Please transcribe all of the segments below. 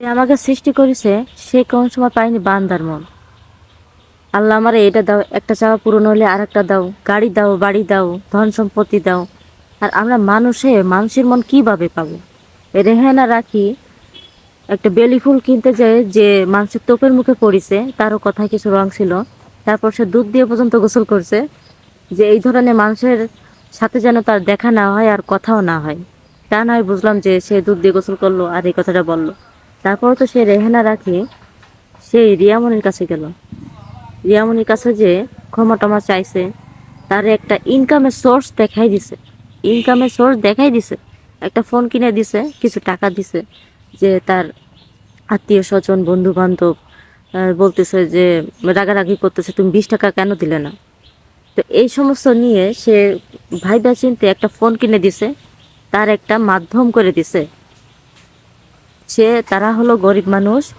আমাকে সৃষ্টি করেছে, সে কোন সময় পায়নি বান্দার মন। আল্লাহ আমার এটা দাও, একটা চাওয়া পূরণ হলে আর একটা দাও। গাড়ি দাও, বাড়ি দাও, ধন সম্পত্তি দাও। আর আমরা মানুষে মানুষের মন কীভাবে পাবো? রেহেনা রাখি একটা বেলি ফুল কিনতে যায় যে মানুষের তোপের মুখে পড়িছে, তারও কথায় কিছু রং ছিল। তারপর সে দুধ দিয়ে পর্যন্ত গোসল করছে যে এই ধরনের মানুষের সাথে যেন তার দেখা না হয় আর কথাও না হয়। তা নয় বুঝলাম যে সে দুধ দিয়ে গোসল করল আর এই কথাটা বলল। তারপর তো সে রেহেনা রাখি, সেই রিয়ামনির কাছে গেল। রিয়ামনির কাছে যে ক্ষমা টমা চাইছে, তার একটা ইনকামের সোর্স দেখাই দিছে। ইনকামের সোর্স দেখাই দিছে। একটা ফোন কিনে দিছে, কিছু টাকা দিছে, যে তার আত্মীয় স্বজন বন্ধু বান্ধব বলতেছে যে রাগারাগি করতেছে, তুমি বিশ টাকা কেন দিলে না? তো এই সমস্ত নিয়ে সে ভাইবা চিনতে একটা ফোন কিনে দিছে, তার একটা মাধ্যম করে দিছে। সে, তারা হলো গরিব মানুষ।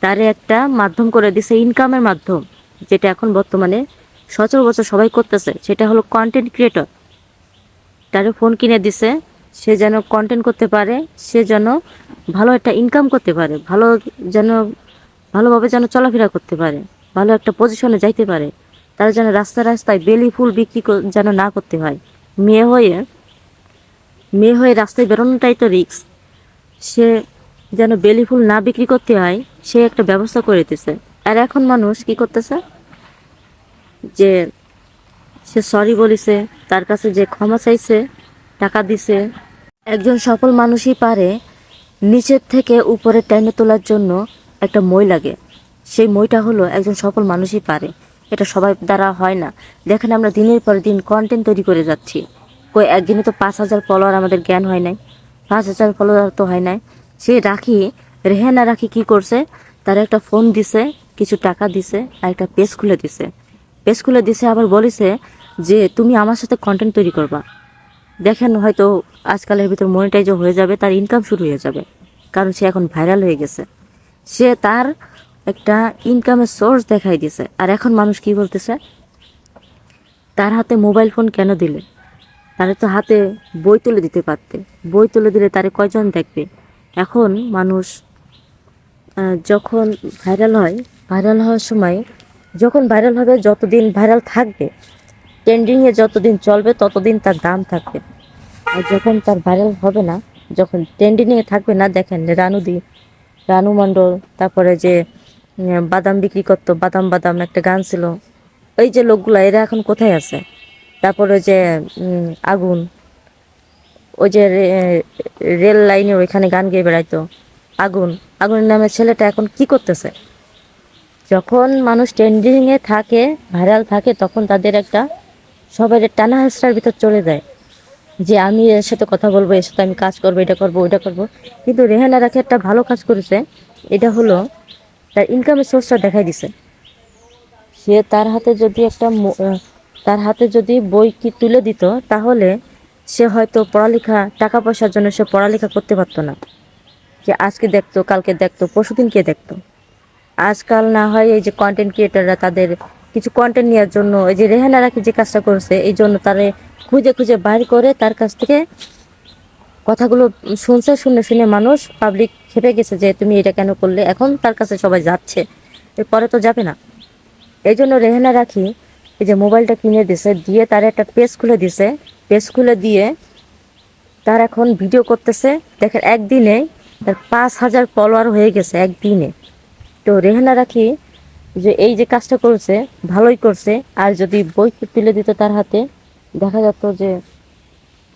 তারে একটা মাধ্যম করে দিছে ইনকামের মাধ্যম, যেটা এখন বর্তমানে সচরাচর সবাই করতেছে। সেটা হলো কন্টেন্ট ক্রিয়েটর তারে ফোন কিনে দিছে, সে যেন কন্টেন্ট করতে পারে, সে যেন ভালো একটা ইনকাম করতে পারে, ভালো যেন, ভালোভাবে যেন চলাফেরা করতে পারে, ভালো একটা পজিশনে যাইতে পারে। তারা যেন রাস্তা রাস্তায় বেলি ফুল বিক্রি কর- যেন না করতে হয়। মেয়ে হয়ে মেয়ে হয়ে রাস্তায় বেরোনোটাই তো রিক্স সে যেন বেলি ফুল না বিক্রি করতে হয়, সে একটা ব্যবস্থা করে দিতেছে আর এখন মানুষ কি করতেছে? যে সে সরি বলিছে, তার কাছে যে ক্ষমা চাইছে, টাকা দিছে। একজন সফল মানুষই পারে নিচের থেকে উপরে টেনে তোলার জন্য একটা মই লাগে। সেই মইটা হলো একজন সফল মানুষই পারে। এটা সবাই দ্বারা হয় না। দেখেন আমরা দিনের পর দিন কন্টেন্ট তৈরি করে যাচ্ছি। কই একদিনে তো পাঁচ হাজার ফলোয়ার আমাদের জ্ঞান হয় নাই। পাঁচ হাজার ফলোয়ার তো হয় নাই। সে রাখি, রেহেনা রাখি কি করছে? তার একটা ফোন দিছে, কিছু টাকা দিছে, আর একটা পেজ খুলে দিছে। পেজ খুলে দিছে, আবার বলেছে যে, তুমি আমার সাথে কন্টেন্ট তৈরি করবা। দেখেন হয়তো আজকালের ভিতর মনিটাইজও হয়ে যাবে, তার ইনকাম শুরু হয়ে যাবে। কারণ সে এখন ভাইরাল হয়ে গেছে। সে তার একটা ইনকামের সোর্স দেখাই দিছে। আর এখন মানুষ কি বলতেছে? তার হাতে মোবাইল ফোন কেন দিলে? তারে তো হাতে বই তুলে দিতে পারতে। বই তুলে দিলে তারে কয়জন দেখবে? এখন মানুষ যখন ভাইরাল হয় ভাইরাল হওয়ার সময় যখন ভাইরাল হবে, যতদিন ভাইরাল থাকবে ট্রেন্ডিংয়ে যতদিন চলবে, ততদিন তার দাম থাকবে। আর যখন তার ভাইরাল হবে না, যখন ট্রেন্ডিংয়ে থাকবে না, দেখেন রানু দি, রানু মণ্ডল, তারপরে যে বাদাম বিক্রি করতো, বাদাম বাদাম একটা গান ছিল, ওই যে লোকগুলো, এরা এখন কোথায় আছে? তারপরে যে আগুন ওই যে রেল লাইনে ওইখানে গান গেয়ে বেড়াইতো। আগুন, আগুনের নামে ছেলেটা এখন কি করতেছে? যখন মানুষ ট্রেন্ডিংয়ে থাকে ভাইরাল থাকে, তখন তাদের একটা সবাই টানা হেসরার ভিতর চলে যায়। যে আমি এর সাথে কথা বলব, এর সাথে আমি কাজ করব, এটা করব, ওইটা করব। কিন্তু রেহানা রাখে একটা ভালো কাজ করেছে, এটা হলো তার ইনকামের সোর্সটা দেখাই দিছে। সে তার হাতে যদি একটা তার হাতে যদি বই কি তুলে দিত, তাহলে সে হয়তো পড়ালেখা টাকা পয়সার জন্য সে পড়ালেখা করতে পারতো না। যে আজকে দেখতো, কালকে দেখতো, পরশুদিন কে দেখতো? আজকাল না হয় এই যে কন্টেন্ট ক্রিয়েটাররা তাদের কিছু কন্টেন্ট নেওয়ার জন্য, এই যে রেহানা রাখি যে কাজটা করছে, এই জন্য তারে খুঁজে খুঁজে বাইর করে তার কাছ থেকে কথাগুলো শুনছে, শুনে শুনে মানুষ পাবলিক খেপে গেছে যে তুমি এটা কেন করলে? এখন তার কাছে সবাই যাচ্ছে। এরপরে তো যাবে না। এই জন্য রেহেনা রাখি এই যে মোবাইলটা কিনে দিছে, দিয়ে তার একটা পেজ খুলে দিছে। পেজ খুলে দিয়ে তার এখন ভিডিও করতেছে। দেখেন, একদিনে তার পাঁচ হাজার ফলোয়ার হয়ে গেছে একদিনে। তো রেহানা রাখি যে এই যে কাজটা করছে, ভালোই করছে। আর যদি বই তুলে দিত তার হাতে, দেখা যেত যে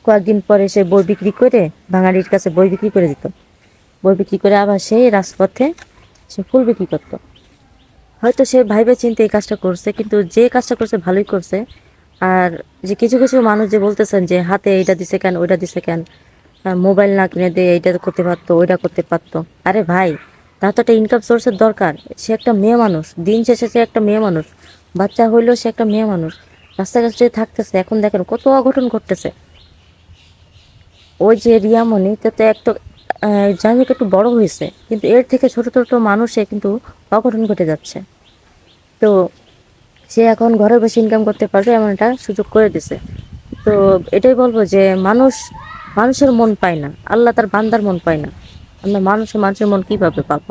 কয়েকদিন পরে সে বই বিক্রি করে বাঙালির কাছে বই বিক্রি করে দিত। বই বিক্রি করে আবার সেই রাজপথে সে ফুল বিক্রি করতো। হয়তো সে ভাইবে চিন্তে এই কাজটা করছে, কিন্তু যে কাজটা করছে ভালোই করছে। আর যে কিছু কিছু মানুষ যে বলতেছেন যে হাতে এইটা দিছে কেন, ওইটা দিছে কেন মোবাইল না কিনে দিয়ে এইটা করতে পারতো, ওইটা করতে পারতো। আরে ভাই, তার তো একটা ইনকাম সোর্সের দরকার। সে একটা মেয়ে মানুষ, দিন শেষে সে একটা মেয়ে মানুষ, বাচ্চা হইলেও সে একটা মেয়ে মানুষ, রাস্তাঘাটে থাকতেছে, এখন দেখেন কত অঘটন ঘটতেছে। ওই যে রিয়ামণি তা একটা যাই হোক, একটু বড় হয়েছে। কিন্তু এর থেকে ছোট ছোট মানুষে কিন্তু অঘটন ঘটে যাচ্ছে। তো সে এখন ঘরে বসে ইনকাম করতে পারবে এমন একটা সুযোগ করে দিছে। তো এটাই বলব যে মানুষ, মানুষের মন পায় না। আল্লাহ তার বান্দার মন পায় না। আমরা মানুষের মানুষের মন কীভাবে পাবো?